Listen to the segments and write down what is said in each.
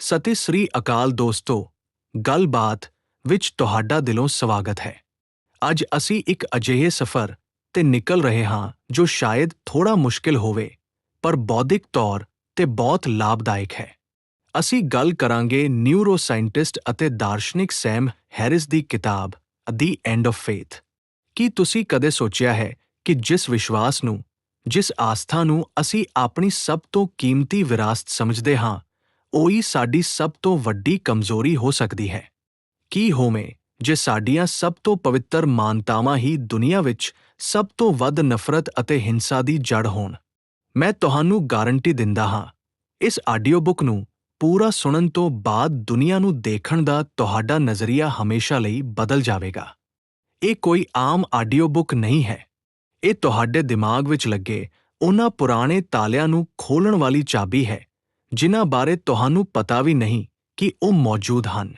ਸਤਿ ਸ੍ਰੀ ਅਕਾਲ ਦੋਸਤੋ, ਗੱਲਬਾਤ ਵਿੱਚ ਤੁਹਾਡਾ ਦਿਲੋਂ ਸਵਾਗਤ ਹੈ। ਅੱਜ ਅਸੀਂ ਇੱਕ ਅਜਿਹੇ ਸਫ਼ਰ ਤੇ ਨਿਕਲ ਰਹੇ ਹਾਂ ਜੋ ਸ਼ਾਇਦ ਥੋੜਾ ਮੁਸ਼ਕਿਲ ਹੋਵੇ, ਪਰ ਬੌਧਿਕ ਤੌਰ ਤੇ ਬਹੁਤ ਲਾਭਦਾਇਕ ਹੈ। ਅਸੀਂ ਗੱਲ ਕਰਾਂਗੇ ਨਿਊਰੋਸਾਇੰਟਿਸਟ ਅਤੇ ਦਾਰਸ਼ਨਿਕ ਸੈਮ ਹੈਰਿਸ ਦੀ ਕਿਤਾਬ ਦੀ ਐਂਡ ਆਫ ਫੇਥ ਕੀ ਤੁਸੀਂ ਕਦੇ ਸੋਚਿਆ ਹੈ ਕਿ ਜਿਸ ਵਿਸ਼ਵਾਸ ਨੂੰ, ਜਿਸ ਆਸਥਾ ਨੂੰ ਅਸੀਂ ਆਪਣੀ ਸਭ ਤੋਂ ਕੀਮਤੀ ਵਿਰਾਸਤ ਸਮਝਦੇ ਹਾਂ ਉਹੀ ਸਾਡੀ ਸਭ ਤੋਂ ਵੱਡੀ ਕਮਜ਼ੋਰੀ ਹੋ ਸਕਦੀ ਹੈ। ਕੀ ਹੋਵੇਂ, ਜੇ ਸਾਡੀਆਂ ਸਭ ਤੋਂ ਪਵਿੱਤਰ ਮਾਨਤਾਵਾਂ ਹੀ ਦੁਨੀਆ ਵਿੱਚ ਸਭ ਤੋਂ ਵੱਧ ਨਫ਼ਰਤ ਅਤੇ ਹਿੰਸਾ ਦੀ ਜੜ ਹੋਣ? ਮੈਂ ਤੁਹਾਨੂੰ ਗਾਰੰਟੀ ਦਿੰਦਾ ਹਾਂ, ਇਸ ਆਡੀਓ ਬੁੱਕ ਨੂੰ ਪੂਰਾ ਸੁਣਨ ਤੋਂ ਬਾਅਦ ਦੁਨੀਆ ਨੂੰ ਦੇਖਣ ਦਾ ਤੁਹਾਡਾ ਨਜ਼ਰੀਆ ਹਮੇਸ਼ਾ ਲਈ ਬਦਲ ਜਾਵੇਗਾ। ਇਹ ਕੋਈ ਆਮ ਆਡੀਓ ਬੁੱਕ ਨਹੀਂ ਹੈ। ਇਹ ਤੁਹਾਡੇ ਦਿਮਾਗ ਵਿੱਚ ਲੱਗੇ ਉਹਨਾਂ ਪੁਰਾਣੇ ਤਾਲਿਆਂ ਨੂੰ ਖੋਲਣ ਵਾਲੀ ਚਾਬੀ ਹੈ। ਜਿਨ੍ਹਾਂ ਬਾਰੇ ਤੁਹਾਨੂੰ ਪਤਾ ਵੀ ਨਹੀਂ ਕਿ ਉਹ ਮੌਜੂਦ ਹਨ।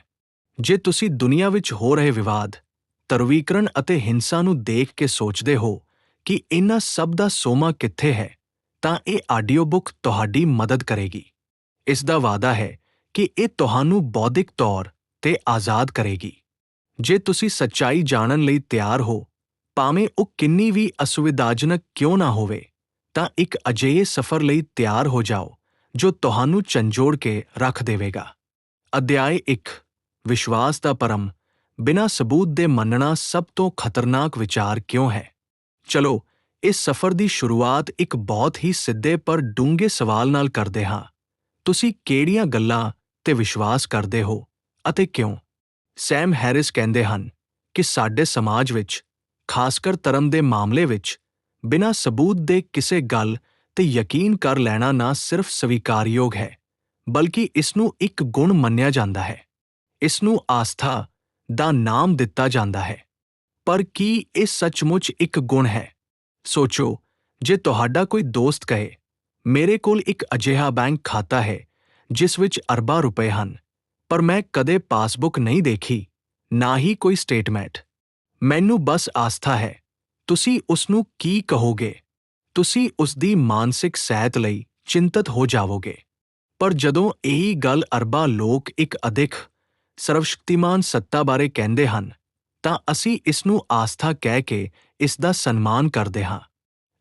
ਜੇ ਤੁਸੀਂ ਦੁਨੀਆ ਵਿੱਚ ਹੋ ਰਹੇ ਵਿਵਾਦ, ਤਰਵੀਕਰਨ ਅਤੇ ਹਿੰਸਾ ਨੂੰ ਦੇਖ ਕੇ ਸੋਚਦੇ ਹੋ ਕਿ ਇਹਨਾਂ ਸਭ ਦਾ ਸੋਮਾ ਕਿੱਥੇ ਹੈ, ਤਾਂ ਇਹ ਆਡੀਓ ਬੁੱਕ ਤੁਹਾਡੀ ਮਦਦ ਕਰੇਗੀ। ਇਸ ਦਾ ਵਾਅਦਾ ਹੈ ਕਿ ਇਹ ਤੁਹਾਨੂੰ ਬੌਧਿਕ ਤੌਰ ਤੇ ਆਜ਼ਾਦ ਕਰੇਗੀ। ਜੇ ਤੁਸੀਂ ਸੱਚਾਈ ਜਾਣਨ ਲਈ ਤਿਆਰ ਹੋ, ਭਾਵੇਂ ਉਹ ਕਿੰਨੀ ਵੀ ਅਸੁਵਿਧਾਜਨਕ ਕਿਉਂ ਨਾ ਹੋਵੇ, ਤਾਂ ਇੱਕ ਅਜਿਹੇ ਸਫ਼ਰ ਲਈ ਤਿਆਰ ਹੋ ਜਾਓ। ਜੋ ਤੁਹਾਨੂੰ ਝੰਜੋੜ ਕੇ ਰੱਖ ਦੇਵੇਗਾ। ਅਧਿਆਇ 1 ਵਿਸ਼ਵਾਸ ਦਾ ਪਰਮ, ਬਿਨਾਂ ਸਬੂਤ ਦੇ ਮੰਨਣਾ ਸਭ ਤੋਂ ਖਤਰਨਾਕ ਵਿਚਾਰ ਕਿਉਂ ਹੈ? ਚਲੋ, ਇਸ ਸਫ਼ਰ ਦੀ ਸ਼ੁਰੂਆਤ ਇੱਕ ਬਹੁਤ ਹੀ ਸਿੱਧੇ ਪਰ ਡੂੰਘੇ ਸਵਾਲ ਨਾਲ ਕਰਦੇ ਹਾਂ। ਤੁਸੀਂ ਕਿਹੜੀਆਂ ਗੱਲਾਂ ਤੇ ਵਿਸ਼ਵਾਸ ਕਰਦੇ ਹੋ ਅਤੇ ਕਿਉਂ? ਸੈਮ ਹੈਰਿਸ ਕਹਿੰਦੇ ਹਨ ਕਿ ਸਾਡੇ ਸਮਾਜ ਵਿੱਚ, ਖਾਸਕਰ ਧਰਮ ਦੇ ਮਾਮਲੇ ਵਿੱਚ, ਬਿਨਾਂ ਸਬੂਤ ਦੇ ਕਿਸੇ ਗੱਲ ਤੇ ਯਕੀਨ ਕਰ ਲੈਣਾ ਨਾ ਸਿਰਫ ਸਵੀਕਾਰਯੋਗ ਹੈ, ਬਲਕਿ ਇਸ ਨੂੰ ਇੱਕ ਗੁਣ ਮੰਨਿਆ ਜਾਂਦਾ ਹੈ। ਇਸ ਨੂੰ ਆਸਥਾ ਦਾ ਨਾਮ ਦਿੱਤਾ ਜਾਂਦਾ ਹੈ। ਪਰ ਕੀ ਇਹ ਸੱਚਮੁੱਚ ਇੱਕ ਗੁਣ ਹੈ? ਸੋਚੋ, ਜੇ ਤੁਹਾਡਾ ਕੋਈ ਦੋਸਤ ਕਹੇ, ਮੇਰੇ ਕੋਲ ਇੱਕ ਅਜਿਹਾ ਬੈਂਕ ਖਾਤਾ ਹੈ, ਜਿਸ ਵਿੱਚ ਅਰਬਾਂ ਰੁਪਏ ਹਨ, ਪਰ ਮੈਂ ਕਦੇ ਪਾਸਬੁੱਕ ਨਹੀਂ ਦੇਖੀ, ਨਾ ਹੀ ਕੋਈ ਸਟੇਟਮੈਂਟ। ਮੈਨੂੰ ਬਸ ਆਸਥਾ ਹੈ। ਤੁਸੀਂ ਉਸ ਨੂੰ ਕੀ ਕਹੋਗੇ? ਤੁਸੀਂ ਉਸ ਦੀ ਮਾਨਸਿਕ ਸਿਹਤ ਲਈ ਚਿੰਤਤ ਹੋ ਜਾਵੋਗੇ। ਪਰ ਜਦੋਂ ਇਹੀ ਗੱਲ ਅਰਬਾਂ ਲੋਕ ਇੱਕ ਅਦਿੱਖ ਸਰਵਸ਼ਕਤੀਮਾਨ ਸੱਤਾ ਬਾਰੇ ਕਹਿੰਦੇ ਹਨ, ਤਾਂ ਅਸੀਂ ਇਸ ਨੂੰ ਆਸਥਾ ਕਹਿ ਕੇ ਇਸ ਦਾ ਸਨਮਾਨ ਕਰਦੇ ਹਾਂ।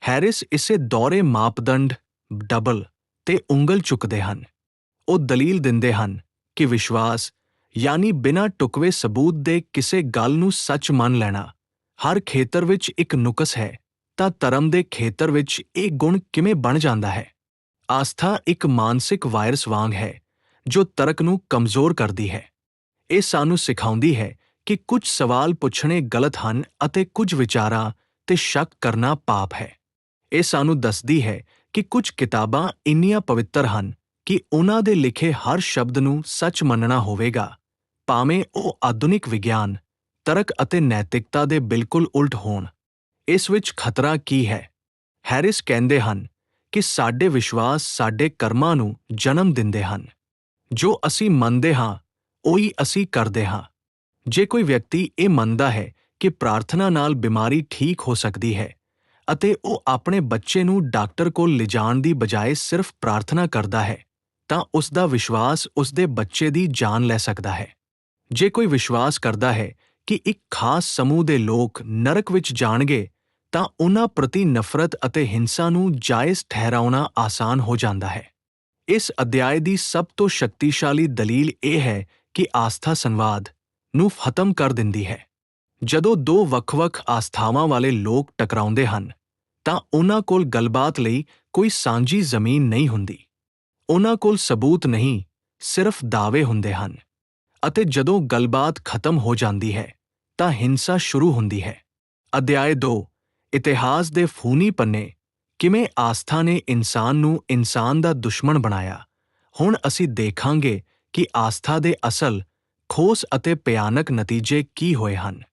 ਹੈਰਿਸ ਇਸੇ ਦੌਰੇ ਮਾਪਦੰਡ, ਡਬਲ ਤੇ ਉਂਗਲ ਚੁੱਕਦੇ ਹਨ। ਉਹ ਦਲੀਲ ਦਿੰਦੇ ਹਨ ਕਿ ਵਿਸ਼ਵਾਸ, ਯਾਨੀ ਬਿਨਾਂ ਟੁਕਵੇ ਸਬੂਤ ਦੇ ਕਿਸੇ ਗੱਲ ਨੂੰ ਸੱਚ ਮੰਨ ਲੈਣਾ, ਹਰ ਖੇਤਰ ਵਿੱਚ ਇੱਕ ਨੁਕਸ ਹੈ। ਤਾਂ ਧਰਮ ਦੇ ਖੇਤਰ ਵਿੱਚ ਇਹ ਗੁਣ ਕਿਵੇਂ ਬਣ ਜਾਂਦਾ ਹੈ? ਆਸਥਾ ਇੱਕ ਮਾਨਸਿਕ ਵਾਇਰਸ ਵਾਂਗ ਹੈ, ਜੋ ਤਰਕ ਨੂੰ ਕਮਜ਼ੋਰ ਕਰਦੀ ਹੈ। ਇਹ ਸਾਨੂੰ ਸਿਖਾਉਂਦੀ ਹੈ ਕਿ ਕੁਝ ਸਵਾਲ ਪੁੱਛਣੇ ਗਲਤ ਹਨ ਅਤੇ ਕੁਝ ਵਿਚਾਰਾਂ ਤੇ ਸ਼ੱਕ ਕਰਨਾ ਪਾਪ ਹੈ। ਇਹ ਸਾਨੂੰ ਦੱਸਦੀ ਹੈ ਕਿ ਕੁਝ ਕਿਤਾਬਾਂ ਇੰਨੀਆਂ ਪਵਿੱਤਰ ਹਨ ਕਿ ਉਹਨਾਂ ਦੇ ਲਿਖੇ ਹਰ ਸ਼ਬਦ ਨੂੰ ਸੱਚ ਮੰਨਣਾ ਹੋਵੇਗਾ। ਭਾਵੇਂ ਉਹ ਆਧੁਨਿਕ ਵਿਗਿਆਨ, ਤਰਕ ਅਤੇ ਨੈਤਿਕਤਾ ਦੇ ਬਿਲਕੁਲ ਉਲਟ ਹੋਣ। ਇਸ ਵਿੱਚ ਖਤਰਾ ਕੀ ਹੈ? ਹੈਰਿਸ ਕਹਿੰਦੇ ਹਨ ਕਿ ਸਾਡੇ ਵਿਸ਼ਵਾਸ ਸਾਡੇ ਕਰਮਾਂ ਨੂੰ ਜਨਮ ਦਿੰਦੇ ਹਨ। ਜੋ ਅਸੀਂ ਮੰਨਦੇ ਹਾਂ, ਉਹੀ ਅਸੀਂ ਕਰਦੇ ਹਾਂ। ਜੇ ਕੋਈ ਵਿਅਕਤੀ ਇਹ ਮੰਨਦਾ ਹੈ ਕਿ ਪ੍ਰਾਰਥਨਾ ਨਾਲ ਬਿਮਾਰੀ ਠੀਕ ਹੋ ਸਕਦੀ ਹੈ ਅਤੇ ਉਹ ਆਪਣੇ ਬੱਚੇ ਨੂੰ ਡਾਕਟਰ ਕੋਲ ਲਿਜਾਣ ਦੀ ਬਜਾਏ ਸਿਰਫ ਪ੍ਰਾਰਥਨਾ ਕਰਦਾ ਹੈ, ਤਾਂ ਉਸ ਦਾ ਵਿਸ਼ਵਾਸ ਉਸ ਦੇ ਬੱਚੇ ਦੀ ਜਾਨ ਲੈ ਸਕਦਾ ਹੈ। ਜੇ ਕੋਈ ਵਿਸ਼ਵਾਸ ਕਰਦਾ ਹੈ ਕਿ ਇੱਕ ਖਾਸ ਸਮੂਹ ਦੇ ਲੋਕ ਨਰਕ ਵਿੱਚ ਜਾਣਗੇ ਤਾਂ ਉਹਨਾਂ ਪ੍ਰਤੀ ਨਫ਼ਰਤ ਅਤੇ ਹਿੰਸਾ ਨੂੰ ਜਾਇਜ਼ ਠਹਿਰਾਉਣਾ ਆਸਾਨ ਹੋ ਜਾਂਦਾ ਹੈ। ਇਸ ਅਧਿਆਇ ਦੀ ਸਭ ਤੋਂ ਸ਼ਕਤੀਸ਼ਾਲੀ ਦਲੀਲ ਇਹ ਹੈ ਕਿ ਆਸਥਾ ਸੰਵਾਦ ਨੂੰ ਖਤਮ ਕਰ ਦਿੰਦੀ ਹੈ। ਜਦੋਂ ਦੋ ਵੱਖ-ਵੱਖ ਆਸਥਾਵਾਂ ਵਾਲੇ ਲੋਕ ਟਕਰਾਉਂਦੇ ਹਨ, ਤਾਂ ਉਹਨਾਂ ਕੋਲ ਗੱਲਬਾਤ ਲਈ ਕੋਈ ਸਾਂਝੀ ਜ਼ਮੀਨ ਨਹੀਂ ਹੁੰਦੀ। ਉਹਨਾਂ ਕੋਲ ਸਬੂਤ ਨਹੀਂ, ਸਿਰਫ ਦਾਅਵੇ ਹੁੰਦੇ ਹਨ ਅਤੇ ਜਦੋਂ ਗੱਲਬਾਤ ਖਤਮ ਹੋ ਜਾਂਦੀ ਹੈ, ਤਾਂ ਹਿੰਸਾ ਸ਼ੁਰੂ ਹੁੰਦੀ ਹੈ। ਅਧਿਆਇ 2 ਇਤਿਹਾਸ ਦੇ ਫੂਨੀ ਪੰਨੇ ਕਿਵੇਂ ਆਸਥਾ ਨੇ ਇਨਸਾਨ ਨੂੰ ਇਨਸਾਨ ਦਾ ਦੁਸ਼ਮਣ ਬਣਾਇਆ। ਹੁਣ ਅਸੀਂ ਦੇਖਾਂਗੇ ਕਿ ਆਸਥਾ ਦੇ ਅਸਲ, ਖੋਸ ਅਤੇ ਭਿਆਨਕ ਨਤੀਜੇ ਕੀ ਹੋਏ ਹਨ।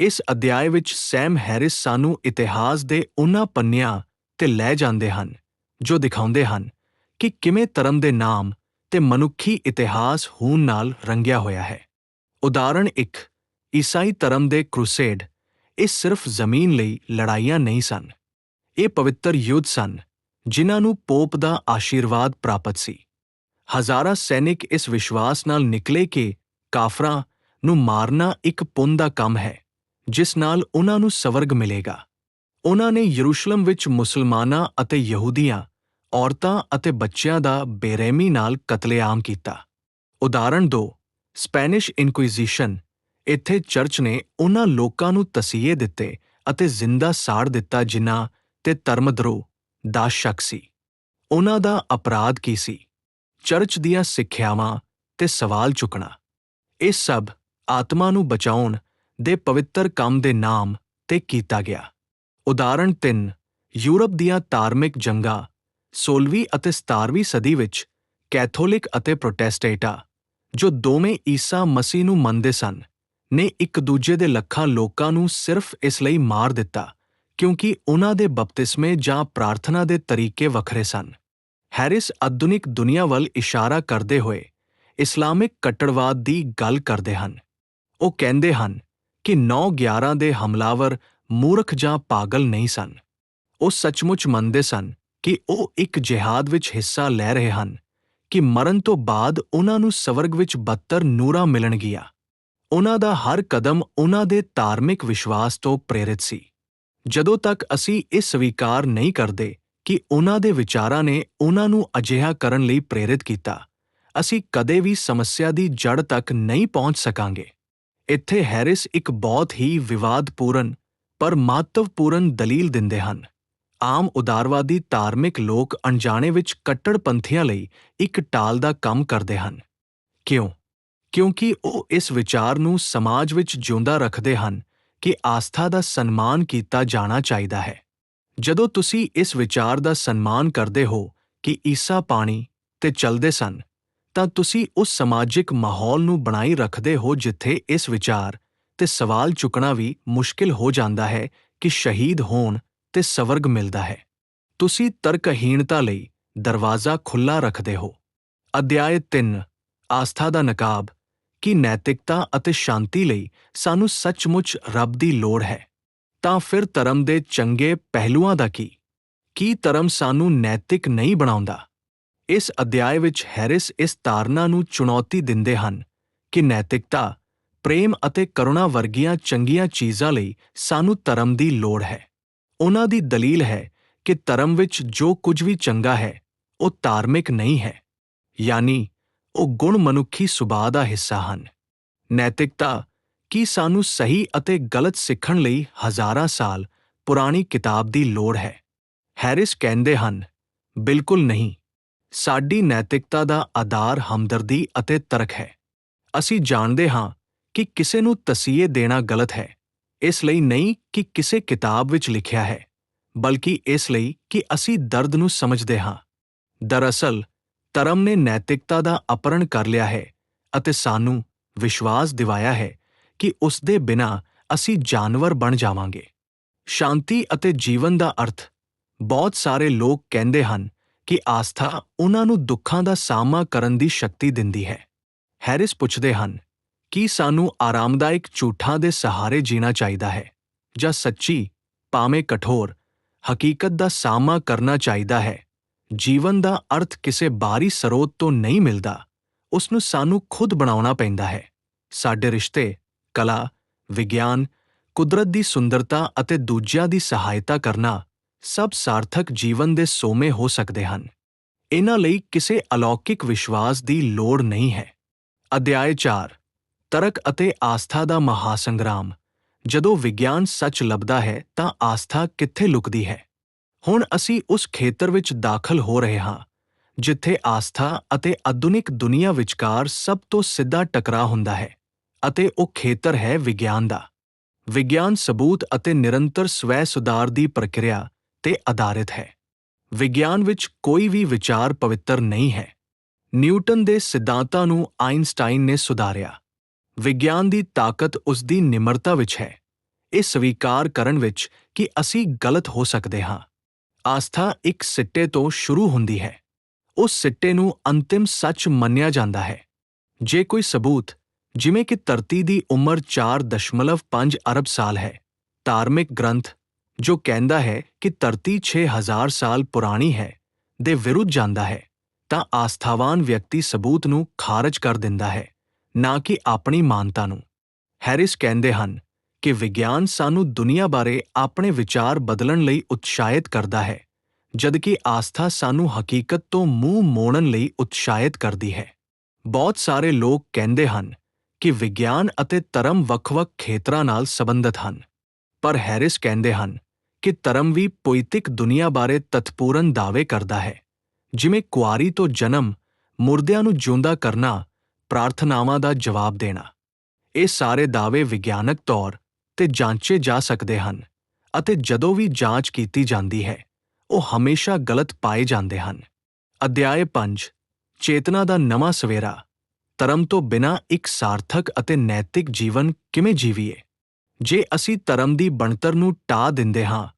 ਇਸ ਅਧਿਆਇ ਵਿੱਚ ਸੈਮ ਹੈਰਿਸ ਸਾਨੂੰ ਇਤਿਹਾਸ ਦੇ ਉਹਨਾਂ ਪੰਨਿਆਂ ਤੇ ਲੈ ਜਾਂਦੇ ਹਨ, ਜੋ ਦਿਖਾਉਂਦੇ ਹਨ ਕਿ ਕਿਵੇਂ ਧਰਮ ਦੇ ਨਾਮ ਤੇ ਮਨੁੱਖੀ ਇਤਿਹਾਸ ਹੂਨ ਨਾਲ ਰੰਗਿਆ ਹੋਇਆ ਹੈ। ਉਦਾਹਰਣ 1 ਈਸਾਈ ਧਰਮ ਦੇ ਕ੍ਰੂਸੇਡ ਇਹ ਸਿਰਫ ਜ਼ਮੀਨ ਲਈ ਲੜਾਈਆਂ ਨਹੀਂ ਸਨ। ਇਹ ਪਵਿੱਤਰ ਯੁੱਧ ਸਨ, ਜਿਨ੍ਹਾਂ ਨੂੰ ਪੋਪ ਦਾ ਆਸ਼ੀਰਵਾਦ ਪ੍ਰਾਪਤ ਸੀ। ਹਜ਼ਾਰਾਂ ਸੈਨਿਕ ਇਸ ਵਿਸ਼ਵਾਸ ਨਾਲ ਨਿਕਲੇ ਕਿ ਕਾਫਰਾਂ ਨੂੰ ਮਾਰਨਾ ਇੱਕ ਪੁੰਨ ਦਾ ਕੰਮ ਹੈ, ਜਿਸ ਨਾਲ ਉਹਨਾਂ ਨੂੰ ਸਵਰਗ ਮਿਲੇਗਾ। ਉਹਨਾਂ ਨੇ ਯਰੂਸ਼ਲਮ ਵਿੱਚ ਮੁਸਲਮਾਨਾਂ ਅਤੇ ਯਹੂਦੀਆਂ, ਔਰਤਾਂ ਅਤੇ ਬੱਚਿਆਂ ਦਾ ਬੇਰਹਿਮੀ ਨਾਲ ਕਤਲੇਆਮ ਕੀਤਾ। ਉਦਾਹਰਣ ਦੋ, ਸਪੈਨਿਸ਼ ਇਨਕੁਇਜ਼ੀਸ਼ਨ। ਇੱਥੇ ਚਰਚ ਨੇ ਉਹਨਾਂ ਲੋਕਾਂ ਨੂੰ ਤਸੀਹੇ ਦਿੱਤੇ ਅਤੇ ਜ਼ਿੰਦਾ ਸਾੜ ਦਿੱਤਾ ਜਿਨ੍ਹਾਂ ਤੇ ਧਰਮਦਰੋਹ ਦਾ ਸ਼ੱਕ ਸੀ। ਉਹਨਾਂ ਦਾ ਅਪਰਾਧ ਕੀ ਸੀ? ਚਰਚ ਦੀਆਂ ਸਿੱਖਿਆਵਾਂ ਤੇ ਸਵਾਲ ਚੁੱਕਣਾ। ਇਹ ਸਭ ਆਤਮਾ ਨੂੰ ਬਚਾਉਣ ਦੇ ਪਵਿੱਤਰ ਕੰਮ ਦੇ ਨਾਮ ਤੇ ਕੀਤਾ ਗਿਆ। ਉਦਾਹਰਣ 3 ਯੂਰਪ ਦੀਆਂ ਧਾਰਮਿਕ ਜੰਗਾਂ 16ਵੀਂ ਅਤੇ 17ਵੀਂ ਸਦੀ ਵਿੱਚ ਕੈਥੋਲਿਕ ਅਤੇ ਪ੍ਰੋਟੈਸਟੈਂਟਾਂ, ਜੋ ਦੋਵੇਂ ਈਸਾ ਮਸੀਹ ਨੂੰ ਮੰਨਦੇ ਸਨ। ਨੇ ਇੱਕ ਦੂਜੇ ਦੇ ਲੱਖਾਂ ਲੋਕਾਂ ਨੂੰ ਸਿਰਫ ਇਸ ਲਈ ਮਾਰ ਦਿੱਤਾ, ਕਿਉਂਕਿ ਉਹਨਾਂ ਦੇ ਬਪਤਿਸਮੇ ਜਾਂ ਪ੍ਰਾਰਥਨਾ ਦੇ ਤਰੀਕੇ ਵੱਖਰੇ ਸਨ। ਹੈਰਿਸ ਆਧੁਨਿਕ ਦੁਨੀਆ ਵੱਲ ਇਸ਼ਾਰਾ ਕਰਦੇ ਹੋਏ ਇਸਲਾਮਿਕ ਕੱਟੜਵਾਦ ਦੀ ਗੱਲ ਕਰਦੇ ਹਨ। ਉਹ ਕਹਿੰਦੇ ਹਨ ਕਿ 9-11 ਦੇ ਹਮਲਾਵਰ ਮੂਰਖ ਜਾਂ ਪਾਗਲ ਨਹੀਂ ਸਨ। ਉਹ ਸੱਚਮੁੱਚ ਮੰਨਦੇ ਸਨ ਕਿ ਉਹ ਇੱਕ ਜਿਹਾਦ ਵਿੱਚ ਹਿੱਸਾ ਲੈ ਰਹੇ ਹਨ ਕਿ ਮਰਨ ਤੋਂ ਬਾਅਦ ਉਹਨਾਂ ਨੂੰ ਸਵਰਗ ਵਿੱਚ ਬੱਤਰ ਨੂਰਾਂ ਮਿਲਣਗੀਆਂ। ਉਹਨਾਂ ਦਾ ਹਰ ਕਦਮ ਉਹਨਾਂ ਦੇ ਧਾਰਮਿਕ ਵਿਸ਼ਵਾਸ ਤੋਂ ਪ੍ਰੇਰਿਤ ਸੀ। ਜਦੋਂ ਤੱਕ ਅਸੀਂ ਇਹ ਸਵੀਕਾਰ ਨਹੀਂ ਕਰਦੇ ਕਿ ਉਹਨਾਂ ਦੇ ਵਿਚਾਰਾਂ ਨੇ ਉਹਨਾਂ ਨੂੰ ਅਜਿਹਾ ਕਰਨ ਲਈ ਪ੍ਰੇਰਿਤ ਕੀਤਾ, ਅਸੀਂ ਕਦੇ ਵੀ ਸਮੱਸਿਆ ਦੀ ਜੜ ਤੱਕ ਨਹੀਂ ਪਹੁੰਚ ਸਕਾਂਗੇ। ਇੱਥੇ ਹੈਰਿਸ ਇੱਕ ਬਹੁਤ ਹੀ ਵਿਵਾਦਪੂਰਨ, ਪਰ ਮਹੱਤਵਪੂਰਨ ਦਲੀਲ ਦਿੰਦੇ ਹਨ। ਆਮ ਉਦਾਰਵਾਦੀ ਧਾਰਮਿਕ ਲੋਕ ਅਣਜਾਣੇ ਵਿੱਚ ਕੱਟੜਪੰਥੀਆਂ ਲਈ ਇੱਕ ਟਾਲ ਦਾ ਕੰਮ ਕਰਦੇ ਹਨ। ਕਿਉਂ? ਕਿਉਂਕਿ ਉਹ ਇਸ ਵਿਚਾਰ ਨੂੰ ਸਮਾਜ ਵਿੱਚ ਜਿਉਂਦਾ ਰੱਖਦੇ ਹਨ ਕਿ ਆਸਥਾ ਦਾ ਸਨਮਾਨ ਕੀਤਾ ਜਾਣਾ ਚਾਹੀਦਾ ਹੈ। ਜਦੋਂ ਤੁਸੀਂ ਇਸ ਵਿਚਾਰ ਦਾ ਸਨਮਾਨ ਕਰਦੇ ਹੋ ਕਿ ਈਸਾ ਪਾਣੀ ਤੇ ਚੱਲਦੇ ਸਨ, ਤਾਂ ਤੁਸੀਂ ਉਸ ਸਮਾਜਿਕ ਮਾਹੌਲ ਨੂੰ ਬਣਾਈ ਰੱਖਦੇ ਹੋ ਜਿੱਥੇ ਇਸ ਵਿਚਾਰ ਤੇ ਸਵਾਲ ਚੁੱਕਣਾ ਵੀ ਮੁਸ਼ਕਿਲ ਹੋ ਜਾਂਦਾ ਹੈ ਕਿ ਸ਼ਹੀਦ ਹੋਣ ਤੇ ਸਵਰਗ ਮਿਲਦਾ ਹੈ। ਤੁਸੀਂ ਤਰਕਹੀਣਤਾ ਲਈ ਦਰਵਾਜ਼ਾ ਖੁੱਲਾ ਰੱਖਦੇ ਹੋ। ਅਧਿਆਇ 3 ਆਸਥਾ ਦਾ ਨਕਾਬ। ਕਿ ਨੈਤਿਕਤਾ ਅਤੇ ਸ਼ਾਂਤੀ ਲਈ ਸਾਨੂੰ ਸੱਚਮੁੱਚ ਰੱਬ ਦੀ ਲੋੜ ਹੈ। ਤਾਂ ਫਿਰ ਧਰਮ ਦੇ ਚੰਗੇ ਪਹਿਲੂਆਂ ਦਾ ਕੀ? ਕੀ ਧਰਮ ਸਾਨੂੰ ਨੈਤਿਕ ਨਹੀਂ ਬਣਾਉਂਦਾ? ਇਸ ਅਧਿਆਇ ਵਿੱਚ ਹੈਰਿਸ ਇਸ ਧਾਰਨਾ ਨੂੰ ਚੁਣੌਤੀ ਦਿੰਦੇ ਹਨ ਕਿ ਨੈਤਿਕਤਾ, ਪ੍ਰੇਮ ਅਤੇ ਕਰੁਣਾ ਵਰਗੀਆਂ ਚੰਗੀਆਂ ਚੀਜ਼ਾਂ ਲਈ ਸਾਨੂੰ ਧਰਮ ਦੀ ਲੋੜ ਹੈ। ਉਹਨਾਂ ਦੀ ਦਲੀਲ ਹੈ ਕਿ ਧਰਮ ਵਿੱਚ ਜੋ ਕੁਝ ਵੀ ਚੰਗਾ ਹੈ, ਉਹ ਧਾਰਮਿਕ ਨਹੀਂ ਹੈ। ਯਾਨੀ ਉਹ ਗੁਣ ਮਨੁੱਖੀ ਸੁਭਾਅ ਦਾ ਹਿੱਸਾ ਹਨ। ਨੈਤਿਕਤਾ ਕੀ ਸਾਨੂੰ ਸਹੀ ਅਤੇ ਗਲਤ ਸਿੱਖਣ ਲਈ ਹਜ਼ਾਰਾਂ ਸਾਲ ਪੁਰਾਣੀ ਕਿਤਾਬ ਦੀ ਲੋੜ ਹੈ? ਹੈਰਿਸ ਕਹਿੰਦੇ ਹਨ, ਬਿਲਕੁਲ ਨਹੀਂ। ਸਾਡੀ ਨੈਤਿਕਤਾ ਦਾ ਆਧਾਰ ਹਮਦਰਦੀ ਅਤੇ ਤਰਕ ਹੈ। ਅਸੀਂ ਜਾਣਦੇ ਹਾਂ ਕਿ ਕਿਸੇ ਨੂੰ ਤਸੀਹੇ ਦੇਣਾ ਗਲਤ ਹੈ। ਇਸ ਲਈ ਨਹੀਂ ਕਿ ਕਿਸੇ ਕਿਤਾਬ ਵਿੱਚ ਲਿਖਿਆ ਹੈ, ਬਲਕਿ ਇਸ ਲਈ ਕਿ ਅਸੀਂ ਦਰਦ ਨੂੰ ਸਮਝਦੇ ਹਾਂ। ਦਰਅਸਲ ਧਰਮ ਨੇ ਨੈਤਿਕਤਾ ਦਾ ਅਪਰਣ ਕਰ ਲਿਆ ਹੈ ਅਤੇ ਸਾਨੂੰ ਵਿਸ਼ਵਾਸ ਦਿਵਾਇਆ ਹੈ ਕਿ ਉਸ ਦੇ ਬਿਨਾ ਅਸੀਂ ਜਾਨਵਰ ਬਣ ਜਾਵਾਂਗੇ। ਸ਼ਾਂਤੀ ਅਤੇ ਜੀਵਨ ਦਾ ਅਰਥ, ਬਹੁਤ ਸਾਰੇ ਲੋਕ ਕਹਿੰਦੇ ਹਨ ਕਿ ਆਸਥਾ ਉਹਨਾਂ ਨੂੰ ਦੁੱਖਾਂ ਦਾ ਸਾਹਮਣਾ ਕਰਨ ਦੀ ਸ਼ਕਤੀ ਦਿੰਦੀ ਹੈ। ਹੈਰਿਸ ਪੁੱਛਦੇ ਹਨ, ਕੀ ਸਾਨੂੰ ਆਰਾਮਦਾਇਕ ਝੂਠਾਂ ਦੇ ਸਹਾਰੇ ਜੀਣਾ ਚਾਹੀਦਾ ਹੈ ਜਾਂ ਸੱਚੀ, ਭਾਵੇਂ ਕਠੋਰ, ਹਕੀਕਤ ਦਾ ਸਾਹਮਣਾ ਕਰਨਾ ਚਾਹੀਦਾ ਹੈ? ਜੀਵਨ ਦਾ ਅਰਥ ਕਿਸੇ ਬਾਹਰੀ ਸਰੋਤ ਤੋਂ ਨਹੀਂ ਮਿਲਦਾ ਉਸ ਨੂੰ ਸਾਨੂੰ ਖੁਦ ਬਣਾਉਣਾ ਪੈਂਦਾ ਹੈ। ਸਾਡੇ ਰਿਸ਼ਤੇ, ਕਲਾ, ਵਿਗਿਆਨ, ਕੁਦਰਤ ਦੀ ਸੁੰਦਰਤਾ ਅਤੇ ਦੂਜਿਆਂ ਦੀ ਸਹਾਇਤਾ ਕਰਨਾ ਸਭ ਸਾਰਥਕ ਜੀਵਨ ਦੇ ਸੋਮੇ ਹੋ ਸਕਦੇ ਹਨ। ਇਹਨਾਂ ਲਈ ਕਿਸੇ ਅਲੌਕਿਕ ਵਿਸ਼ਵਾਸ ਦੀ ਲੋੜ ਨਹੀਂ ਹੈ। ਅਧਿਆਇ 4 ਤਰਕ ਅਤੇ ਆਸਥਾ ਦਾ ਮਹਾਸੰਗਰਾਮ। ਜਦੋਂ ਵਿਗਿਆਨ ਸੱਚ ਲੱਭਦਾ ਹੈ ਤਾਂ ਆਸਥਾ ਕਿੱਥੇ ਲੁਕਦੀ ਹੈ? ਹੁਣ ਅਸੀਂ ਉਸ ਖੇਤਰ ਵਿੱਚ ਦਾਖਲ ਹੋ ਰਹੇ ਹਾਂ, ਜਿੱਥੇ ਆਸਥਾ ਅਤੇ ਆਧੁਨਿਕ ਦੁਨੀਆ ਵਿਚਕਾਰ ਸਭ ਤੋਂ ਸਿੱਧਾ ਟਕਰਾਅ ਹੁੰਦਾ ਹੈ ਅਤੇ ਉਹ ਖੇਤਰ ਹੈ ਵਿਗਿਆਨ ਦਾ। ਵਿਗਿਆਨ ਸਬੂਤ ਅਤੇ ਨਿਰੰਤਰ ਸਵੈ ਸੁਧਾਰ ਦੀ ਪ੍ਰਕਿਰਿਆ ਤੇ ਆਧਾਰਿਤ ਹੈ। ਵਿਗਿਆਨ ਵਿੱਚ ਕੋਈ ਵੀ ਵਿਚਾਰ ਪਵਿੱਤਰ ਨਹੀਂ ਹੈ। ਨਿਊਟਨ ਦੇ ਸਿਧਾਂਤਾਂ ਨੂੰ ਆਇਨਸਟਾਈਨ ਨੇ ਸੁਧਾਰਿਆ। ਵਿਗਿਆਨ ਦੀ ਤਾਕਤ ਉਸ ਦੀ ਨਿਮਰਤਾ ਵਿੱਚ ਹੈ। ਇਹ ਸਵੀਕਾਰ ਕਰਨ ਵਿੱਚ ਕਿ ਅਸੀਂ ਗਲਤ ਹੋ ਸਕਦੇ ਹਾਂ। ਆਸਥਾ ਇੱਕ ਸਿੱਟੇ ਤੋਂ ਸ਼ੁਰੂ ਹੁੰਦੀ ਹੈ। ਉਸ ਸਿੱਟੇ ਨੂੰ ਅੰਤਿਮ ਸੱਚ ਮੰਨਿਆ ਜਾਂਦਾ ਹੈ। ਜੇ ਕੋਈ ਸਬੂਤ, ਜਿਵੇਂ ਕਿ ਧਰਤੀ ਦੀ ਉਮਰ 4.5 ਅਰਬ ਸਾਲ ਹੈ, ਧਾਰਮਿਕ ਗ੍ਰੰਥ, ਜੋ ਕਹਿੰਦਾ ਹੈ ਕਿ ਧਰਤੀ 6000 ਸਾਲ ਪੁਰਾਣੀ ਹੈ, ਦੇ ਵਿਰੁੱਧ ਜਾਂਦਾ ਹੈ, ਤਾਂ ਆਸਥਾਵਾਨ ਵਿਅਕਤੀ ਸਬੂਤ ਨੂੰ ਖਾਰਜ ਕਰ ਦਿੰਦਾ ਹੈ, ਨਾ ਕਿ ਆਪਣੀ ਮਾਨਤਾ ਨੂੰ। ਹੈਰਿਸ ਕਹਿੰਦੇ ਹਨ ਕਿ ਵਿਗਿਆਨ ਸਾਨੂੰ ਦੁਨੀਆ ਬਾਰੇ ਆਪਣੇ ਵਿਚਾਰ ਬਦਲਣ ਲਈ ਉਤਸ਼ਾਹਿਤ ਕਰਦਾ ਹੈ, ਜਦਕਿ ਆਸਥਾ ਸਾਨੂੰ ਹਕੀਕਤ ਤੋਂ ਮੂੰਹ ਮੋੜਨ ਲਈ ਉਤਸ਼ਾਹਿਤ ਕਰਦੀ ਹੈ। ਬਹੁਤ ਸਾਰੇ ਲੋਕ ਕਹਿੰਦੇ ਹਨ ਕਿ ਵਿਗਿਆਨ ਅਤੇ ਧਰਮ ਵੱਖ-ਵੱਖ ਖੇਤਰਾਂ ਨਾਲ ਸੰਬੰਧਿਤ ਹਨ, ਪਰ ਹੈਰਿਸ ਕਹਿੰਦੇ ਹਨ ਕਿ ਧਰਮ ਵੀ ਪੋਇਤਿਕ ਦੁਨੀਆ ਬਾਰੇ ਤਤਪੂਰਨ ਦਾਅਵੇ ਕਰਦਾ ਹੈ, ਜਿਵੇਂ ਕੁਆਰੀ ਤੋਂ ਜਨਮ ਮੁਰਦਿਆਂ ਨੂੰ ਜਿਉਂਦਾ ਕਰਨਾ, ਪ੍ਰਾਰਥਨਾਵਾਂ ਦਾ ਜਵਾਬ ਦੇਣਾ। ਇਹ ਸਾਰੇ ਦਾਅਵੇ ਵਿਗਿਆਨਕ ਤੌਰ ਤੇ ਜਾਂਚੇ ਜਾ ਸਕਦੇ ਹਨ ਅਤੇ ਜਦੋਂ ਵੀ ਜਾਂਚ ਕੀਤੀ ਜਾਂਦੀ ਹੈ, ਉਹ ਹਮੇਸ਼ਾ ਗਲਤ ਪਾਏ ਜਾਂਦੇ ਹਨ। ਅਧਿਆਇ 5 ਚੇਤਨਾ ਦਾ ਨਵਾਂ ਸਵੇਰਾ, ਧਰਮ ਤੋਂ ਬਿਨਾਂ ਇੱਕ ਸਾਰਥਕ ਅਤੇ ਨੈਤਿਕ ਜੀਵਨ ਕਿਵੇਂ ਜੀਵੀਏ? ਜੇ ਅਸੀਂ ਧਰਮ ਦੀ ਬਣਤਰ ਨੂੰ ਟਾ ਦਿੰਦੇ ਹਾਂ,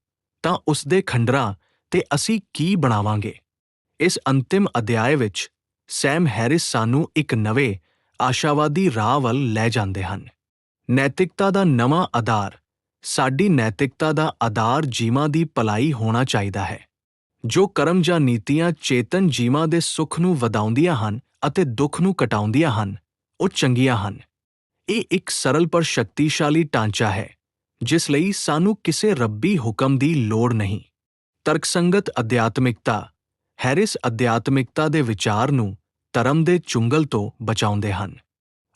ਤਾਂ ਉਸ ਦੇ ਖੰਡਰਾਂ ਤੇ ਅਸੀਂ ਕੀ ਬਣਾਵਾਂਗੇ? ਇਸ ਅੰਤਿਮ ਅਧਿਆਇ ਵਿੱਚ ਸੈਮ ਹੈਰਿਸ ਸਾਨੂੰ ਇੱਕ ਨਵੇਂ, ਆਸ਼ਾਵਾਦੀ ਰਾਹ ਵੱਲ ਲੈ ਜਾਂਦੇ ਹਨ। ਨੈਤਿਕਤਾ ਦਾ ਨਵਾਂ ਆਧਾਰ, ਸਾਡੀ ਨੈਤਿਕਤਾ ਦਾ ਆਧਾਰ ਜੀਵਾਂ ਦੀ ਭਲਾਈ ਹੋਣਾ ਚਾਹੀਦਾ ਹੈ, ਜੋ ਕਰਮ ਜਾਂ ਨੀਤੀਆਂ ਚੇਤਨ ਜੀਵਾਂ ਦੇ ਸੁੱਖ ਨੂੰ ਵਧਾਉਂਦੀਆਂ ਹਨ ਅਤੇ ਦੁੱਖ ਨੂੰ ਘਟਾਉਂਦੀਆਂ ਹਨ, ਉਹ ਚੰਗੀਆਂ ਹਨ। ਇਹ ਇੱਕ ਸਰਲ ਪਰ ਸ਼ਕਤੀਸ਼ਾਲੀ ਢਾਂਚਾ ਹੈ, ਜਿਸ ਲਈ ਸਾਨੂੰ ਕਿਸੇ ਰੱਬੀ ਹੁਕਮ ਦੀ ਲੋੜ ਨਹੀਂ। ਤਰਕਸੰਗਤ ਅਧਿਆਤਮਿਕਤਾ, ਹੈਰਿਸ ਅਧਿਆਤਮਿਕਤਾ ਦੇ ਵਿਚਾਰ ਨੂੰ ਧਰਮ ਦੇ ਚੁੰਗਲ ਤੋਂ ਬਚਾਉਂਦੇ ਹਨ।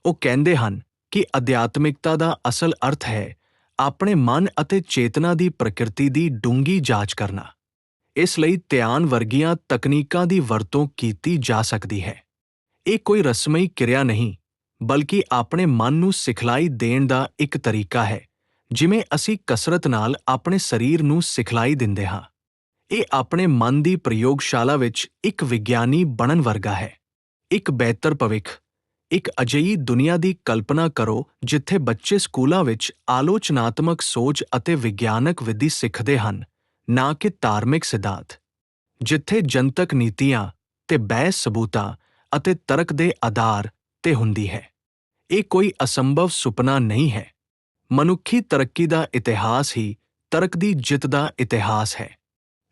ਉਹ ਕਹਿੰਦੇ ਹਨ ਕਿ ਅਧਿਆਤਮਿਕਤਾ ਦਾ ਅਸਲ ਅਰਥ ਹੈ ਆਪਣੇ ਮਨ ਅਤੇ ਚੇਤਨਾ ਦੀ ਪ੍ਰਕਿਰਤੀ ਦੀ ਡੂੰਗੀ ਜਾਂਚ ਕਰਨਾ। ਇਸ ਲਈ ਧਿਆਨ ਵਰਗੀਆਂ ਤਕਨੀਕਾਂ ਦੀ ਵਰਤੋਂ ਕੀਤੀ ਜਾ ਸਕਦੀ ਹੈ। ਇਹ ਕੋਈ ਰਸਮਈ ਕਿਰਿਆ ਨਹੀਂ, ਬਲਕਿ ਆਪਣੇ ਮਨ ਨੂੰ ਸਿਖਲਾਈ ਦੇਣ ਦਾ ਇੱਕ ਤਰੀਕਾ ਹੈ, ਜਿਵੇਂ ਅਸੀਂ ਕਸਰਤ ਨਾਲ ਆਪਣੇ ਸਰੀਰ ਨੂੰ ਸਿਖਲਾਈ ਦਿੰਦੇ ਹਾਂ। ਇਹ ਆਪਣੇ ਮਨ ਦੀ ਪ੍ਰਯੋਗਸ਼ਾਲਾ ਵਿੱਚ ਇੱਕ ਵਿਗਿਆਨੀ ਬਣਨ ਵਰਗਾ ਹੈ। ਇੱਕ ਬਿਹਤਰ ਭਵਿੱਖ ਇੱਕ ਅਜਿਹੀ ਦੁਨੀਆ ਦੀ ਕਲਪਨਾ ਕਰੋ ਜਿੱਥੇ ਬੱਚੇ ਸਕੂਲਾਂ ਵਿੱਚ ਆਲੋਚਨਾਤਮਕ ਸੋਚ ਅਤੇ ਵਿਗਿਆਨਕ ਵਿਧੀ ਸਿੱਖਦੇ ਹਨ, ਨਾ ਕਿ ਧਾਰਮਿਕ ਸਿਧਾਂਤ। ਜਿੱਥੇ ਜਨਤਕ ਨੀਤੀਆਂ ਤੇ ਬਹਿਸ ਸਬੂਤਾਂ ਅਤੇ ਤਰਕ ਦੇ ਆਧਾਰ ਤੇ ਹੁੰਦੀ ਹੈ। ਇਹ ਕੋਈ ਅਸੰਭਵ ਸੁਪਨਾ ਨਹੀਂ ਹੈ। ਮਨੁੱਖੀ ਤਰੱਕੀ ਦਾ ਇਤਿਹਾਸ ਹੀ ਤਰਕ ਦੀ ਜਿੱਤ ਦਾ ਇਤਿਹਾਸ ਹੈ।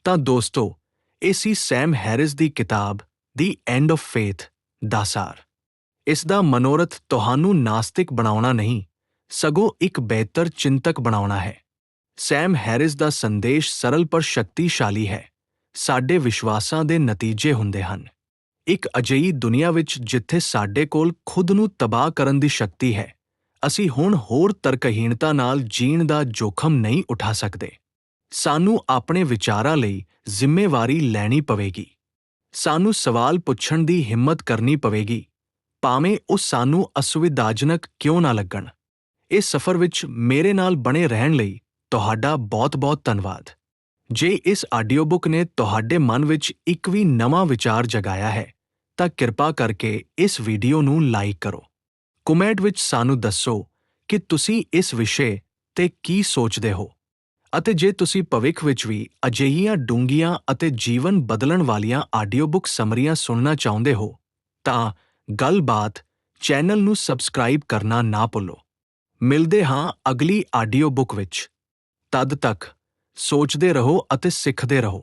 ਤਾਂ ਦੋਸਤੋ, ਇਹ ਸੀ ਸੈਮ ਹੈਰਿਸ ਦੀ ਕਿਤਾਬ ਦੀ ਐਂਡ ਆਫ ਫੇਥ ਦਾ ਸਾਰ ਇਸ ਦਾ ਮਨੋਰਥ ਤੁਹਾਨੂੰ ਨਾਸਤਿਕ ਬਣਾਉਣਾ ਨਹੀਂ, ਸਗੋਂ ਇੱਕ ਬਿਹਤਰ ਚਿੰਤਕ ਬਣਾਉਣਾ ਹੈ। ਸੈਮ ਹੈਰਿਸ ਦਾ ਸੰਦੇਸ਼ ਸਰਲ ਪਰ ਸ਼ਕਤੀਸ਼ਾਲੀ ਹੈ। ਸਾਡੇ ਵਿਸ਼ਵਾਸਾਂ ਦੇ ਨਤੀਜੇ ਹੁੰਦੇ ਹਨ। ਇੱਕ ਅਜਿਹੀ ਦੁਨੀਆ ਵਿੱਚ ਜਿੱਥੇ ਸਾਡੇ ਕੋਲ ਖੁਦ ਨੂੰ ਤਬਾਹ ਕਰਨ ਦੀ ਸ਼ਕਤੀ ਹੈ, ਅਸੀਂ ਹੁਣ ਹੋਰ ਤਰਕਹੀਣਤਾ ਨਾਲ ਜੀਣ ਦਾ ਜੋਖਮ ਨਹੀਂ ਉਠਾ ਸਕਦੇ। ਸਾਨੂੰ ਆਪਣੇ ਵਿਚਾਰਾਂ ਲਈ ਜ਼ਿੰਮੇਵਾਰੀ ਲੈਣੀ ਪਵੇਗੀ। ਸਾਨੂੰ ਸਵਾਲ ਪੁੱਛਣ ਦੀ ਹਿੰਮਤ ਕਰਨੀ ਪਵੇਗੀ। ਭਾਵੇਂ ਉਹ ਸਾਨੂੰ ਅਸੁਵਿਧਾਜਨਕ ਕਿਉਂ ਨਾ ਲੱਗਣ। ਇਸ ਸਫ਼ਰ ਵਿੱਚ ਮੇਰੇ ਨਾਲ ਬਣੇ ਰਹਿਣ ਲਈ ਤੁਹਾਡਾ ਬਹੁਤ-ਬਹੁਤ ਧੰਨਵਾਦ। ਜੇ ਇਸ ਆਡੀਓ ਬੁੱਕ ਨੇ ਤੁਹਾਡੇ ਮਨ ਵਿੱਚ ਇੱਕ ਵੀ ਨਵਾਂ ਵਿਚਾਰ ਜਗਾਇਆ ਹੈ, ਤਾਂ ਕਿਰਪਾ ਕਰਕੇ ਇਸ ਵੀਡੀਓ ਨੂੰ ਲਾਈਕ ਕਰੋ। ਕਮੈਂਟ ਵਿੱਚ ਸਾਨੂੰ ਦੱਸੋ ਕਿ ਤੁਸੀਂ ਇਸ ਵਿਸ਼ੇ ਤੇ ਕੀ ਸੋਚਦੇ ਹੋ ਅਤੇ ਜੇ ਤੁਸੀਂ ਭਵਿੱਖ ਵਿੱਚ ਵੀ ਅਜਿਹੀਆਂ ਡੂੰਗੀਆਂ ਅਤੇ ਜੀਵਨ ਬਦਲਣ ਵਾਲੀਆਂ ਆਡੀਓ ਸਮਰੀਆਂ ਸੁਣਨਾ ਚਾਹੁੰਦੇ ਹੋ, ਤਾਂ ਗੱਲਬਾਤ ਚੈਨਲ ਨੂੰ ਸਬਸਕ੍ਰਾਈਬ ਕਰਨਾ ਨਾ ਭੁੱਲੋ। ਮਿਲਦੇ ਹਾਂ ਅਗਲੀ ਆਡੀਓ ਬੁੱਕ ਵਿੱਚ। ਤਦ ਤੱਕ ਸੋਚਦੇ ਰਹੋ ਅਤੇ ਸਿੱਖਦੇ ਰਹੋ।